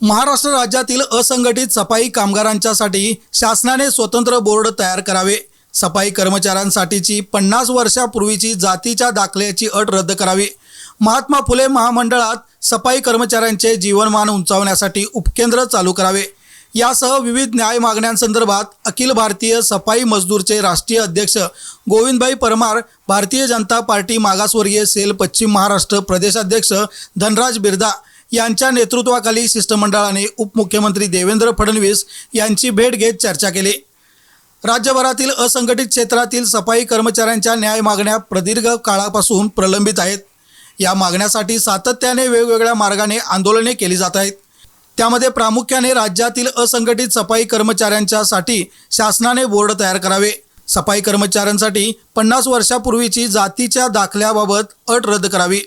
महाराष्ट्र राज्यातील असंघटित सफाई कामगारांच्यासाठी शासनाने स्वतंत्र बोर्ड तयार करावे. सफाई कर्मचाऱ्यांसाठीची पन्नास वर्षापूर्वीची जातीच्या दाखल्याची अट रद्द करावी. महात्मा फुले महामंडळात सफाई कर्मचाऱ्यांचे जीवनमान उंचावण्यासाठी उपकेंद्र चालू करावे. यासह विविध न्याय मागण्यांसंदर्भात अखिल भारतीय सफाई मजदूरचे राष्ट्रीय अध्यक्ष गोविंदभाई परमार भारतीय जनता पार्टी मागासवर्गीय सेल पश्चिम महाराष्ट्र प्रदेशाध्यक्ष धनराज बिर्दा यांच्या नेतृत्वाखाली शिष्टमंडळाने उपमुख्यमंत्री देवेंद्र फडणवीस यांची भेट घेत चर्चा केली. राज्यभरातील असंघटित क्षेत्रातील सफाई कर्मचाऱ्यांच्या न्याय मागण्या प्रदीर्घ काळापासून प्रलंबित आहेत. या मागण्यासाठी सातत्याने वेगवेगळ्या मार्गाने आंदोलने केली जात आहेत. त्यामध्ये प्रामुख्याने राज्यातील असंघटित सफाई कर्मचाऱ्यांच्यासाठी शासनाने बोर्ड तयार करावे. सफाई कर्मचाऱ्यांसाठी पन्नास वर्षापूर्वीची जातीच्या दाखल्याबाबत अट रद्द करावी.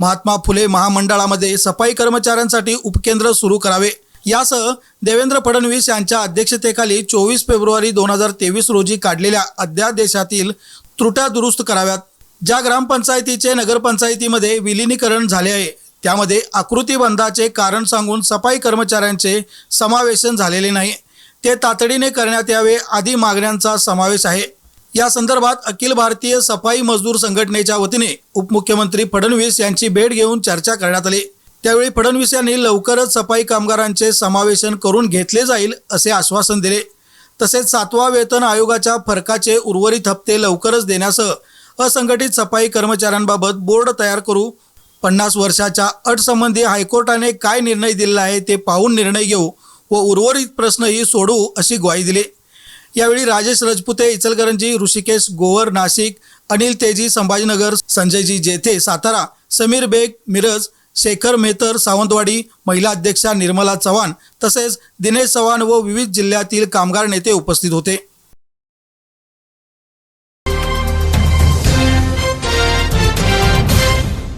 महात्मा फुले महामंडळामध्ये सफाई कर्मचाऱ्यांसाठी उपकेंद्र सुरू करावे. यासह देवेंद्र फडणवीस यांच्या अध्यक्षतेखाली चोवीस फेब्रुवारी दोन हजार तेवीस रोजी काढलेल्या अध्यादेशातील त्रुट्या दुरुस्त कराव्यात. ज्या ग्रामपंचायतीचे नगरपंचायतीमध्ये विलिनीकरण झाले आहे त्यामध्ये आकृतीबंधाचे कारण सांगून सफाई कर्मचाऱ्यांचे समावेशन झालेले नाही. ते तातडीने करण्यात यावे आदी मागण्यांचा समावेश आहे. या संदर्भात अखिल भारतीय सफाई मजदूर संघटनेच्या वतीने उपमुख्यमंत्री फडणवीस यांची भेट घेऊन चर्चा करण्यात आली. त्यावेळी फडणवीस यांनी लवकरच सफाई कामगारांचे समावेशन करून घेतले जाईल असे आश्वासन दिले. तसेच सातवा वेतन आयोगाच्या फरकाचे उर्वरित हप्ते लवकरच देण्यासह असंघटित सफाई कर्मचाऱ्यांबाबत बोर्ड तयार करू. पन्नास वर्षाच्या अटसंबंधी हायकोर्टाने काय निर्णय दिलेला आहे ते पाहून निर्णय घेऊ व उर्वरित प्रश्नही सोडवू अशी ग्वाही दिली. यावेळी राजेश रजपुते इचलकरंजी ऋषिकेश गोवर नाशिक अनिल तेजी संभाजीनगर संजयजी जेथे सातारा समीर बेग मिरज शेखर मेहतर सावंतवाडी महिला अध्यक्षा निर्मला चव्हाण तसेच दिनेश चव्हाण व विविध जिल्ह्यातील कामगार नेते उपस्थित होते.